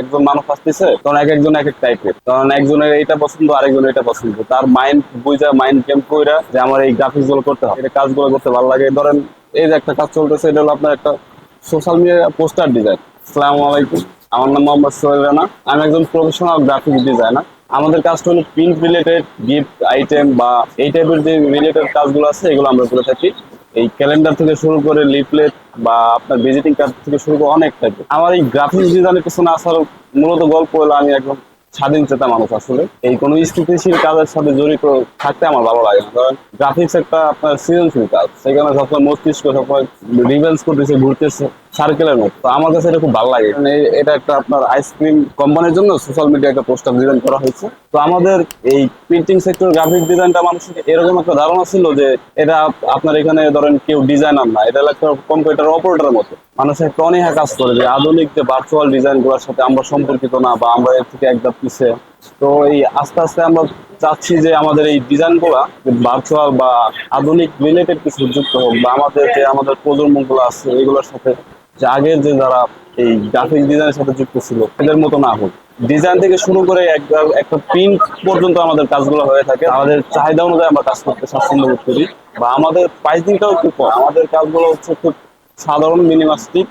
একজন মানুষ আসতেছে, তখন এক একজন এক এক টাইপের কারণ একজনের এটা পছন্দ, আরেকজনের এটা পছন্দ। তার মাইন্ড বুঝা মাইন্ড গেম কইরা যে আমার এই গ্রাফিক্সগুলো করতে হবে। এটা কাজগুলো করতে ভালো লাগে। ধরেন, এই যে একটা কাজ চলতেছে, এটা হলো আপনার একটা সোশ্যাল মিডিয়া পোস্টার ডিজাইন আসসালামু আলাইকুম, আমার নাম মোহাম্মদ সোহেল রানা। আমি একজন প্রফেশনাল গ্রাফিক ডিজাইনার আমাদের কাজটা হলো প্রিন্ট রিলেটেড গিফট আইটেম বা এই টাইপের যে রিলেটেড কাজগুলো আছে, এগুলো আমরা করে থাকি। এই ক্যালেন্ডার থেকে শুরু করে লিফলেট বা আপনার ভিজিটিং কার্ড থেকে শুরু করে অনেক থাকে আমার এই গ্রাফিক্স ডিজাইনের পিছনে আসার মূলত গল্প হলো, আমি একদম স্বাধীন চেতা মানুষ আসলে। এই কোনো স্থিতিশীল কাজের সাথে জড়িত থাকতে আমার ভালো লাগে না। কারণ গ্রাফিক্স একটা আপনার সৃজনশীল কাজ। সেখানে সবসময় মস্তিষ্ক সবসময় রিভেন্স করতেছে, ঘুরতেছে। সার্কেলের মতো। তো আমার কাছে এটা খুব ভালো লাগে। এটা একটা আপনার আইসক্রিম কোম্পানির জন্য সোশ্যাল মিডিয়া একটা পোস্টার ডিজাইন করা হয়েছে। তো আমাদের এই প্রিন্টিং সেক্টর গ্রাফিক ডিজাইনটা মানুষের এরকম একটা ধারণা ছিল যে এটা আপনার এখানে ধরেন কেউ ডিজাইনার না, এটা একটা কম্পিউটার অপারেটরের মতো। মানুষের একটা অনীহা কাজ করে যে আধুনিক যে ভার্চুয়াল ডিজাইনগুলোর সাথে আমরা সম্পর্কিত না বা আমরা এর থেকে একদম পিছিয়ে তো এই আস্তে আস্তে আমরা চাচ্ছি যে আমাদের এই ডিজাইনগুলা ভার্চুয়াল বা আধুনিক রিলেটেড কিছু যুক্ত হোক বা আমাদের যে আমাদের প্রজন্মগুলো আছে, এগুলোর সাথে যে আগের যে যারা এই গ্রাফিক ডিজাইনের সাথে যুক্ত ছিল, এদের মতো না হোক। ডিজাইন থেকে শুরু করে একটা- একটা প্রিন্ট পর্যন্ত আমাদের কাজগুলো হয়ে থাকে। আমাদের চাহিদা অনুযায়ী আমরা কাজ করতে স্বাচ্ছন্দ্য বোধ করি। বা আমাদের প্রাইসিংটাও খুব কম। আমাদের কাজগুলো হচ্ছে খুব সাধারণ মিনিমাস্টিক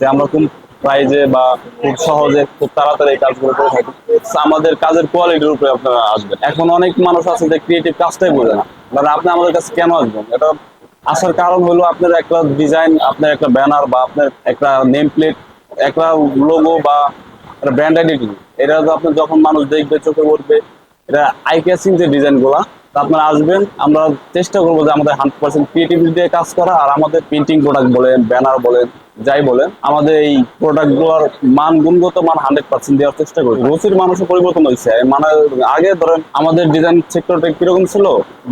যে আমরা খুব প্রাইজে বা খুব সহজে, খুব তাড়াতাড়ি এই কাজগুলো করে থাকি। আমাদের কাজের কোয়ালিটির উপরে আপনারা আসবেন। এখন অনেক মানুষ আছে যে ক্রিয়েটিভ কাজটাই বোঝে না। মানে আপনি আমাদের কাছে কেন আসবেন? এটা আসার কারণ হলো আপনার একটা ডিজাইন আপনার একটা ব্যানার বা আপনার একটা নেম প্লেট একটা লোগো বা ব্র্যান্ড আইডেন্টি এটা তো আপনার যখন মানুষ দেখবে, চোখে পড়বে, এটা আই ক্যাচিং যে ডিজাইনগুলো আপনারা আসবেন, আমরা চেষ্টা করব যে আমাদের হান্ড্রেড পার্সেন্ট ক্রিয়েটিভিটি দিয়ে কাজ করা, আর আমাদের প্রিন্টিং প্রোডাক্ট বলেন ব্যানার বলেন যাই বলেন, আমাদের এই প্রোডাক্টগুলোর মান, গুণগত মান হান্ড্রেড পার্সেন্ট দেওয়ার চেষ্টা করি। রুচির মানুষের পরিবর্তন হয়েছে মানে আগে ধরেন, আমাদের ডিজাইন সেক্টরটা কীরকম ছিল?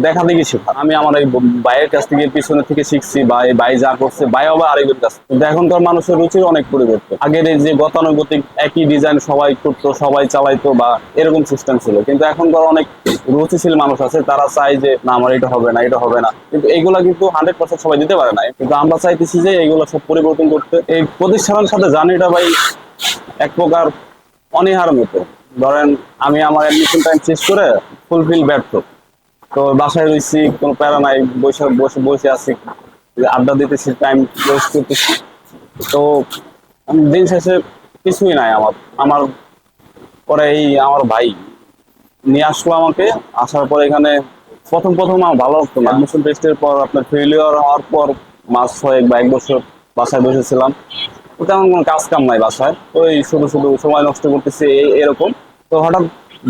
দেখা দেখি শেখা আমি আমার এই বাইয়ের কাছ থেকে, পিছনে থেকে শিখছি বা এই বাই যা করছে বাই আবার আরেকজন কাছ। কিন্তু এখনকার মানুষের রুচির অনেক পরিবর্তন। আগের এই যে গতানুগতিক, একই ডিজাইন সবাই করতো, সবাই চালাইতো বা এরকম সিস্টেম ছিল। কিন্তু এখনকার অনেক রুচিশীল মানুষ আছে, তারা চায় যে, না, আমার এটা হবে না, এটা হবে না। কিন্তু এইগুলা কিন্তু হান্ড্রেড পার্সেন্ট সবাই দিতে পারে না কিন্তু আমরা চাইতেছি যে, এইগুলো সব পরিবর্তন করতে। এই প্রতিষ্ঠানের সাথে জার্নিটা ভাই এক প্রকার অনীহার মতো। ধরেন আমি আমার অ্যাডমিশন টাইম শেষ করে ফুলফিল ব্যর্থ। তো বাসায় রয়েছি কোনো প্যারা নাই, বসে বসে বসে আছি। আড্ডা দিতেছি টাইম ওয়েস্ট করতেছি। তো দিন শেষে কিছুই নাই আমার। আমার পরে এই আমার ভাই নিয়ে আসলো আমাকে। আসার পর এখানে প্রথম প্রথম আমার ভালো লাগতো না। অ্যাডমিশন টেস্টের পর আপনার ফেলিওর হওয়ার পর মাস ছয়েক বা এক বছর বাসায় বসেছিলাম। তেমন কোনো কাজ কাম নাই বাসায়। ওই শুধু শুধু সময় নষ্ট করতেছি এরকম। তো হঠাৎ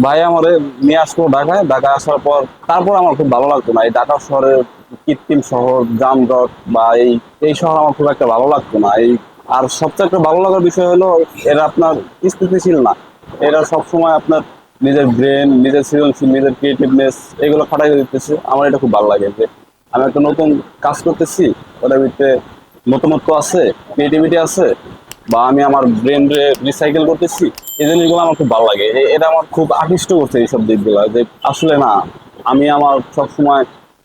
ভাই আমার নিয়ে আসলো ঢাকায়। ঢাকায় আসার পর তারপর আমার খুব ভালো লাগতো না। এই ঢাকা শহরের কৃত্রিম শহর, যানজট বা এই এই শহর আমার খুব একটা ভালো লাগতো না। এই, আর সবচেয়ে একটা ভালো লাগার বিষয় হলো, এরা আপনার স্থিতিশীল না। এরা সবসময় আপনার নিজের ব্রেন, নিজের সৃজনশীল, নিজের ক্রিয়েটিভনেস এগুলো ফাটাই দিতেছে। আমার এটা খুব ভালো লাগে যে, আমি একটা নতুন কাজ করতেছি, ওটার ভিতরে নতুনত্ব আছে ক্রিয়েটিভিটি আছে, বা আমি আমার ব্রেন রিসাইকেল করতেছি, এই জিনিসগুলো আমার খুব ভালো লাগে। এটা আমার খুব আকৃষ্ট করছে এইসব দিকগুলো, যে আসলে না, আমি আমার সবসময়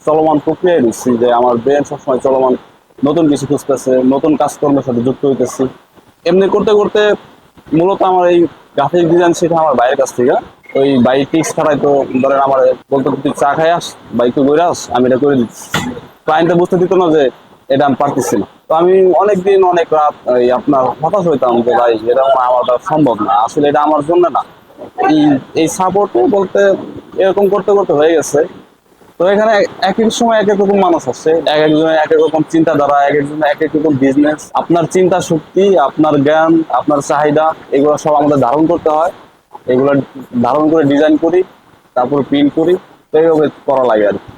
চলমান প্রক্রিয়ায় দিচ্ছি যে আমার ব্রেন সবসময় চলমান, নতুন কিছু খুঁজতেছে, নতুন কাজকর্মের সাথে যুক্ত হইতেছি। এমনি করতে করতে মূলত আমার এই গ্রাফিক ডিজাইন শেখা আমার বাইরের কাছ থেকে। ওই বাইক টিক্স ছাড়াই তো ধরেন আমার বলতে, তুই চা খাই আস বাইক করে আস, আমি এটা করে দিচ্ছি। ক্লায়েন্টে বুঝতে দিত না যে এটা আমি পারতেছি না। তো আমি অনেকদিন অনেক রাত আপনার হতাশ হইতাম যে ভাই, এটা আমার সম্ভব না। আসলে এটা আমার জন্য না। এই সাপোর্ট বলতে এরকম করতে করতে হয়ে গেছে। তো এখানে এক এক সময় এক এক রকম মানুষ আছে এক একজনের এক এক রকম চিন্তাধারা, এক একজনের এক এক রকম বিজনেস আপনার চিন্তা শক্তি, আপনার জ্ঞান, আপনার চাহিদা, এগুলো সব আমাদের ধারণ করতে হয়। এগুলো ধারণ করে ডিজাইন করি, তারপর প্রিন্ট করি। তো এইভাবে করা লাগে আর কি।